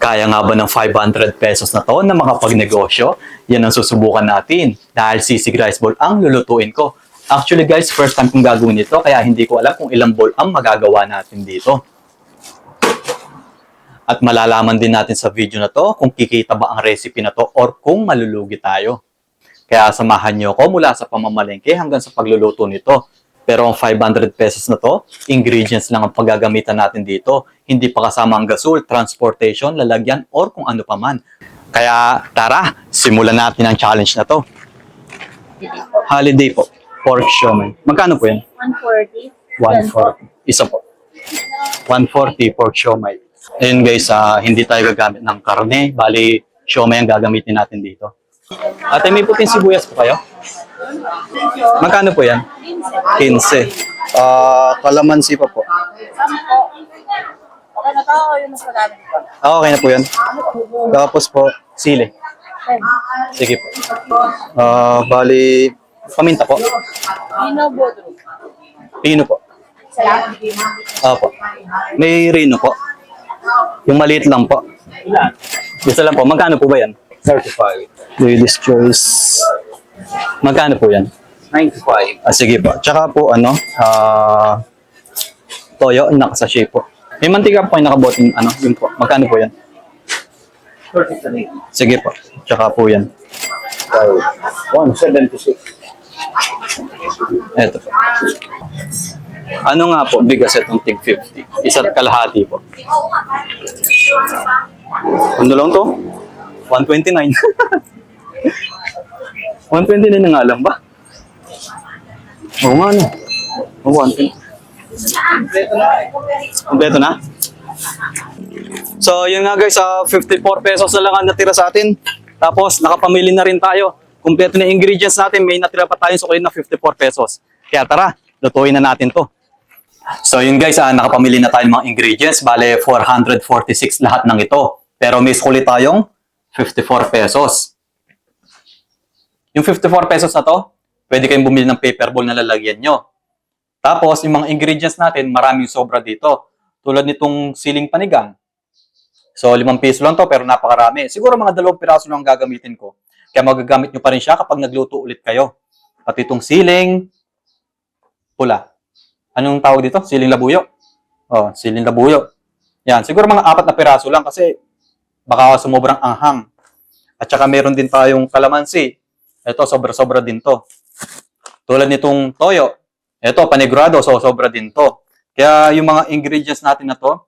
Kaya nga ba ng 500 pesos na to na makapagnegosyo? Yan ang susubukan natin dahil sisig rice ball ang lulutuin ko. Actually guys, first time kong gagawin ito kaya hindi ko alam kung ilang ball ang magagawa natin dito. At malalaman din natin sa video na to kung kikita ba ang recipe na to or kung malulugi tayo. Kaya samahan niyo ako mula sa pamamalengke hanggang sa pagluluto nito. Pero ang 500 pesos na to, ingredients lang ang paggagamitan natin dito. Hindi pa kasama ang gasol, transportation, lalagyan, or kung ano pa man. Kaya tara, simulan natin ang challenge na to. Holiday po. Pork siomay. Magkano po yan? 140. 140. Isa po. 140 pork siomay. Ayun guys, ah, hindi tayo gagamit ng karne. Bali, siomay ang gagamitin natin dito. Ate, may puting sibuyas po kayo? Magkano po yan? 15. Ah, kalamansi pa po. Okay na to, yung mas madami ko. Ah, okay na po yan. Tapos po, sili. Sige po. Ah, bali, paminta po. Pino Bodro. Pino po. Salamat. Opo. May rino po. Yung maliit lang po. Isa lang po. Magkano po ba yan? 35. Lady's choice. Magkano po yan? 95. Ah, sige po. Tsaka po, ano, ah, toyo, nakasashay po. May mantika po kayo nakaboting, ano, yun po. Magkano po yan? 33. Sige po. Tsaka po yan. 176. Eto po. Ano nga po, bigas itong tig 50? Isa't kalahati po. Ano lang to? 129. 129 na nga lang ba? Oo nga no. Oo, 120. Kompleto na? So, yun nga guys, ah, 54 pesos na lang ang natira sa atin. Tapos, nakapamili na rin tayo. Kompleto na ingredients natin. May natira pa tayong suklin na 54 pesos. Kaya tara, lutuin na natin to. So yun guys, ah, nakapamili na tayo ng mga ingredients. Bale, 446 lahat ng ito. Pero may sulit tayong 54 pesos. Yung 54 pesos na to, pwede kayong bumili ng paper bowl na lalagyan nyo. Tapos, yung mga ingredients natin, maraming sobra dito. Tulad nitong siling panigang. So, limang piso lang to, pero napakarami. Siguro mga dalawang piraso lang ang gagamitin ko. Kaya magagamit nyo pa rin siya kapag nagluto ulit kayo. Pati itong siling pula. Anong tawag dito? Siling labuyo. Oh, siling labuyo. Yan, siguro mga apat na piraso lang kasi baka sumobrang anghang. At saka meron din tayong kalamansi. Ito, sobra-sobra din to. Tulad nitong toyo. Ito, panigurado, so sobra din to. Kaya yung mga ingredients natin na to,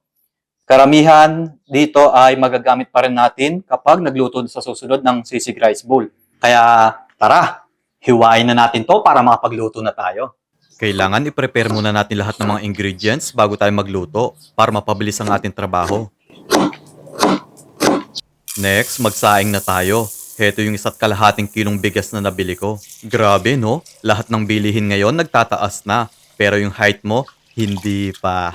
karamihan dito ay magagamit pa rin natin kapag nagluto sa susunod ng sisig rice bowl. Kaya tara, hiwain na natin to para makapagluto na tayo. Kailangan i-prepare muna natin lahat ng mga ingredients bago tayo magluto para mapabilis ang ating trabaho. Next, magsaing na tayo. Heto yung isa't kalahating kilong bigas na nabili ko. Grabe, no? Lahat ng bilihin ngayon nagtataas na. Pero yung height mo, hindi pa.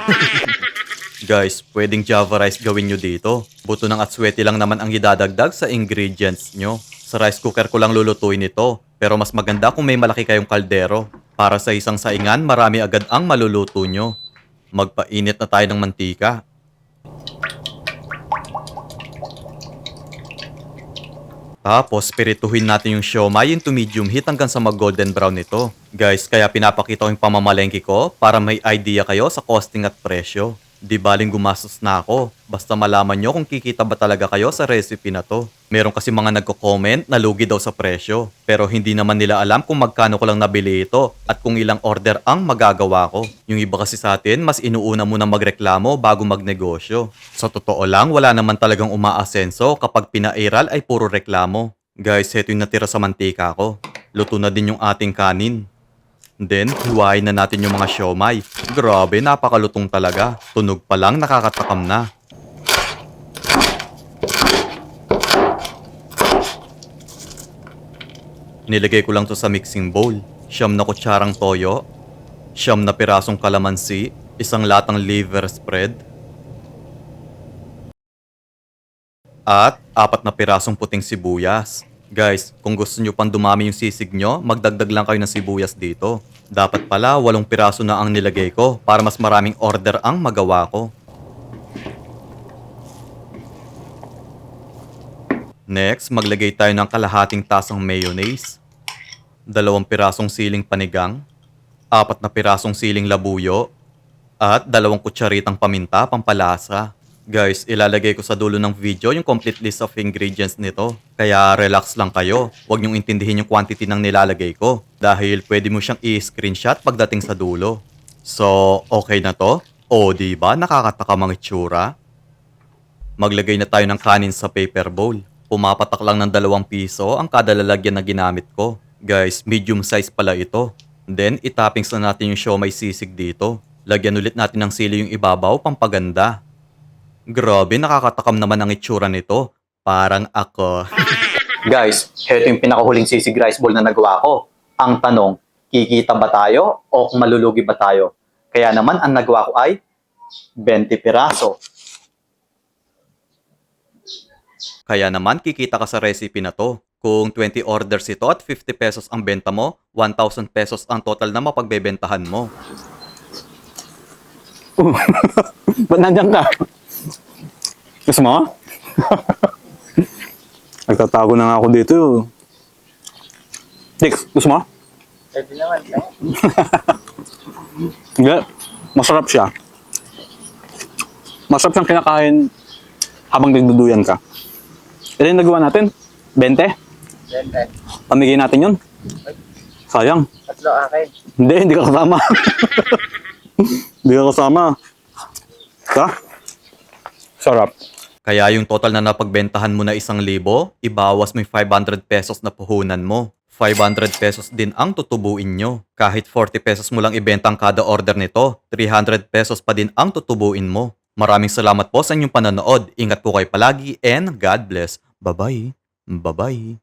Guys, pwedeng java rice gawin nyo dito. Buto ng atswete lang naman ang idadagdag sa ingredients nyo. Sa rice cooker ko lang lulutuin ito. Pero mas maganda kung may malaki kayong kaldero. Para sa isang saingan, marami agad ang maluluto nyo. Magpainit na tayo ng mantika. Tapos, pirituhin natin yung siomay into medium heat hanggang sa mag-golden brown nito. Guys, kaya pinapakita ko yung pamamalengke ko para may idea kayo sa costing at presyo. Di baling gumastos na ako. Basta malaman nyo kung kikita ba talaga kayo sa recipe na to. Meron kasi mga nagko-comment na lugi daw sa presyo. Pero hindi naman nila alam kung magkano ko lang nabili ito at kung ilang order ang magagawa ko. Yung iba kasi sa atin, mas inuuna muna magreklamo bago magnegosyo. Sa totoo lang, wala naman talagang umaasenso kapag pinairal ay puro reklamo. Guys, heto yung natira sa mantika ko. Luto na din yung ating kanin. Then, hiwain na natin yung mga siomay. Grabe, napakalutong talaga. Tunog pa lang, nakakatakam na. Nilagay ko lang to sa mixing bowl. Siyam na kutsarang toyo, siyam na pirasong kalamansi, isang latang liver spread, at apat na pirasong puting sibuyas. Guys, kung gusto nyo pang dumami yung sisig nyo, magdagdag lang kayo ng sibuyas dito. Dapat pala, walong piraso na ang nilagay ko para mas maraming order ang magawa ko. Next, maglagay tayo ng kalahating tasang mayonnaise, dalawang pirasong siling panigang, apat na pirasong siling labuyo, at dalawang kutsaritang paminta pampalasa. Guys, ilalagay ko sa dulo ng video yung complete list of ingredients nito. Kaya relax lang kayo. Huwag niyong intindihin yung quantity ng nilalagay ko. Dahil pwede mo siyang i-screenshot pagdating sa dulo. So, okay na to? O, di ba nakakatakam ang itsura? Maglagay na tayo ng kanin sa paper bowl. Pumapatak lang ng dalawang piso ang kada lalagyan na ginamit ko. Guys, medium size pala ito. Then, itappings na natin yung siomay sisig dito. Lagyan ulit natin ng sili yung ibabaw, pampaganda. Grabe, nakakatakam naman ang itsura nito. Parang ako. Guys, heto yung pinakahuling sisig rice bowl na nagawa ko. Ang tanong, kikita ba tayo o malulugi ba tayo? Kaya naman, ang nagawa ko ay 20 piraso. Kaya naman, kikita ka sa recipe na to. Kung 20 orders ito at 50 pesos ang benta mo, 1,000 pesos ang total na mapagbebentahan mo. Ba't nandiyan ka? Gusto mo? Nagtatago na nga ako dito. Dix, gusto mo? Pwede naman. eh. Hindi. Masarap siya. Masarap siyang kinakain habang nagduduyan ka. Ito yung nagawa natin. 20. Bente. Pamigay natin yun. Sayang. Tatlo akin. Hindi, hindi ka kasama. hindi ka kasama. Ha? Sarap. Kaya yung total na napagbentahan mo na isang libo, ibawas mo yung 500 pesos na puhunan mo. 500 pesos din ang tutubuin nyo. Kahit 40 pesos mo lang ibenta ang kada order nito, 300 pesos pa din ang tutubuin mo. Maraming salamat po sa inyong panonood. Ingat po kayo palagi and God bless. Bye-bye. Bye-bye.